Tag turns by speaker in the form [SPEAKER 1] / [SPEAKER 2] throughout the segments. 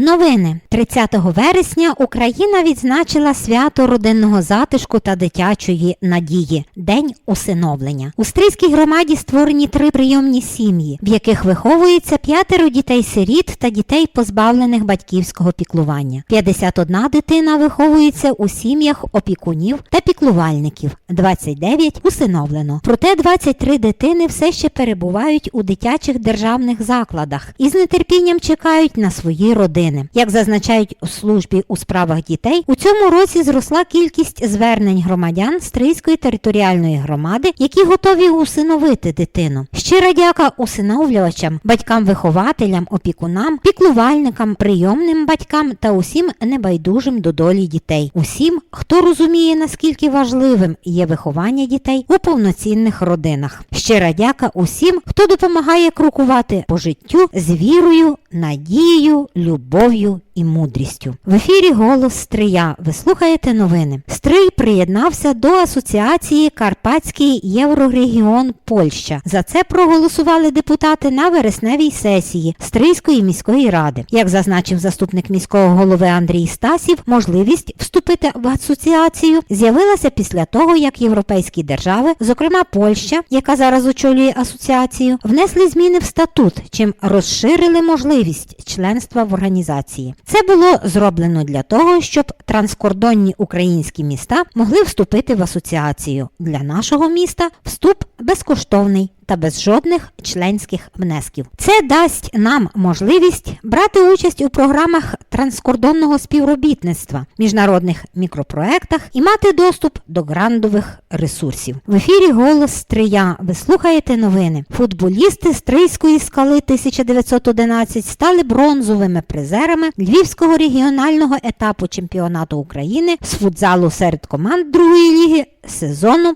[SPEAKER 1] Новини 30 вересня Україна відзначила свято родинного затишку та дитячої надії День усиновлення. У стрийській громаді створені три прийомні сім'ї, в яких виховується п'ятеро дітей-сиріт та дітей, позбавлених батьківського піклування. 51 дитина виховується у сім'ях опікунів та піклувальників. 29 усиновлено. Проте 23 дитини все ще перебувають у дитячих державних закладах і з нетерпінням чекають на свої родини. Як зазначають у службі у справах дітей, у цьому році зросла кількість звернень громадян Стрийської територіальної громади, які готові усиновити дитину. Щира дяка усиновлювачам, батькам-вихователям, опікунам, піклувальникам, прийомним батькам та усім небайдужим до долі дітей. Усім, хто розуміє, наскільки важливим є виховання дітей у повноцінних родинах. Щира дяка усім, хто допомагає крокувати по життю з вірою, надією, любов'ю і мудрістю. В ефірі Голос Стрия. Ви слухаєте новини. Стрий приєднався до асоціації Карпатський Єврорегіон Польща. За це проголосували депутати на вересневій сесії Стрийської міської ради. Як зазначив заступник міського голови Андрій Стасів, можливість вступити в асоціацію з'явилася після того, як європейські держави, зокрема Польща, яка зараз очолює асоціацію, внесли зміни в статут, чим розширили можливість членства в організації. Це було зроблено для того, щоб транскордонні українські міста могли вступити в асоціацію. Для нашого міста вступ безкоштовний та без жодних членських внесків. Це дасть нам можливість брати участь у програмах транскордонного співробітництва, міжнародних мікропроектах і мати доступ до грандових ресурсів. В ефірі Голос Стрия. Ви слухаєте новини. Футболісти Стрийської скали 1911 стали бронзовими призерами Львівського регіонального етапу чемпіонату України з футзалу серед команд другої ліги сезону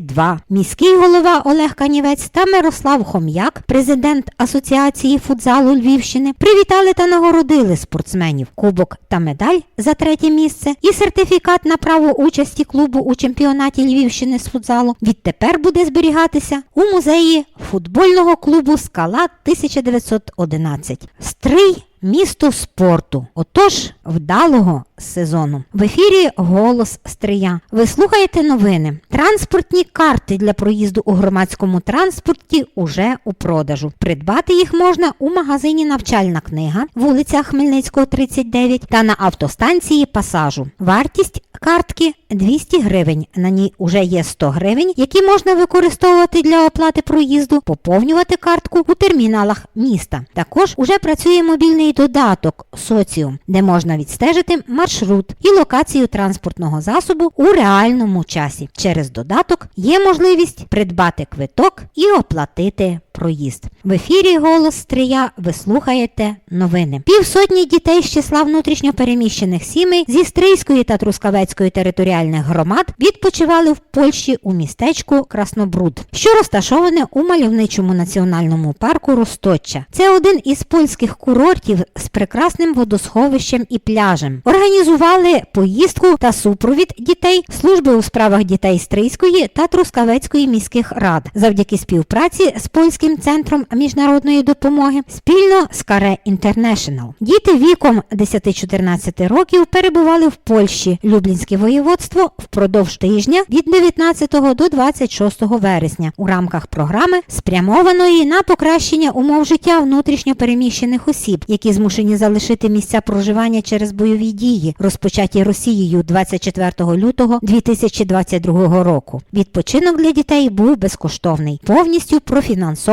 [SPEAKER 1] 2021-22. Міський голова Олег Канівець та Мирослав Хом'як, президент Асоціації футзалу Львівщини, привітали та нагородили спортсменів кубок та медаль за третє місце і сертифікат на право участі клубу у чемпіонаті Львівщини з футзалу відтепер буде зберігатися у музеї футбольного клубу Скала 1911. Стрий Місто спорту. Отож, вдалого сезону. В ефірі Голос Стрия. Ви слухаєте новини. Транспортні карти для проїзду у громадському транспорті уже у продажу. Придбати їх можна у магазині Навчальна книга, вулиця Хмельницького, 39 та на автостанції Пасажу. Вартість картки 200 гривень. На ній уже є 100 гривень, які можна використовувати для оплати проїзду, поповнювати картку у терміналах міста. Також уже працює мобільний додаток Соціум, де можна відстежити маршрут і локацію транспортного засобу у реальному часі. Через додаток є можливість придбати квиток і оплатити проїзд. В ефірі Голос Стрия ви слухаєте новини. Півсотні дітей з числа внутрішньопереміщених сімей зі Стрийської та Трускавецької територіальних громад відпочивали в Польщі у містечку Краснобруд, що розташоване у мальовничому національному парку Росточчя. Це один із польських курортів з прекрасним водосховищем і пляжем. Організували поїздку та супровід дітей служби у справах дітей Стрийської та Трускавецької міських рад завдяки співпраці з польським центром міжнародної допомоги спільно з Каре Інтернешнл. Діти віком 10-14 років перебували в Польщі, Люблінське воєводство впродовж тижня від 19 до 26 вересня у рамках програми, спрямованої на покращення умов життя внутрішньопереміщених осіб, які змушені залишити місця проживання через бойові дії, розпочаті Росією 24 лютого 2022 року. Відпочинок для дітей був безкоштовний, повністю профінансований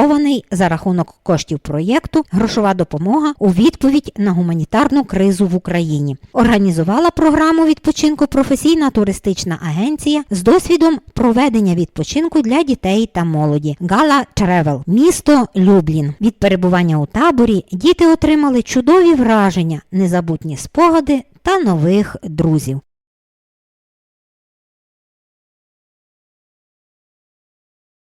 [SPEAKER 1] за рахунок коштів проєкту Грошова допомога у відповідь на гуманітарну кризу в Україні. Організувала програму відпочинку професійна туристична агенція з досвідом проведення відпочинку для дітей та молоді Гала Тревел, місто Люблін. Від перебування у таборі діти отримали чудові враження, незабутні спогади та нових друзів.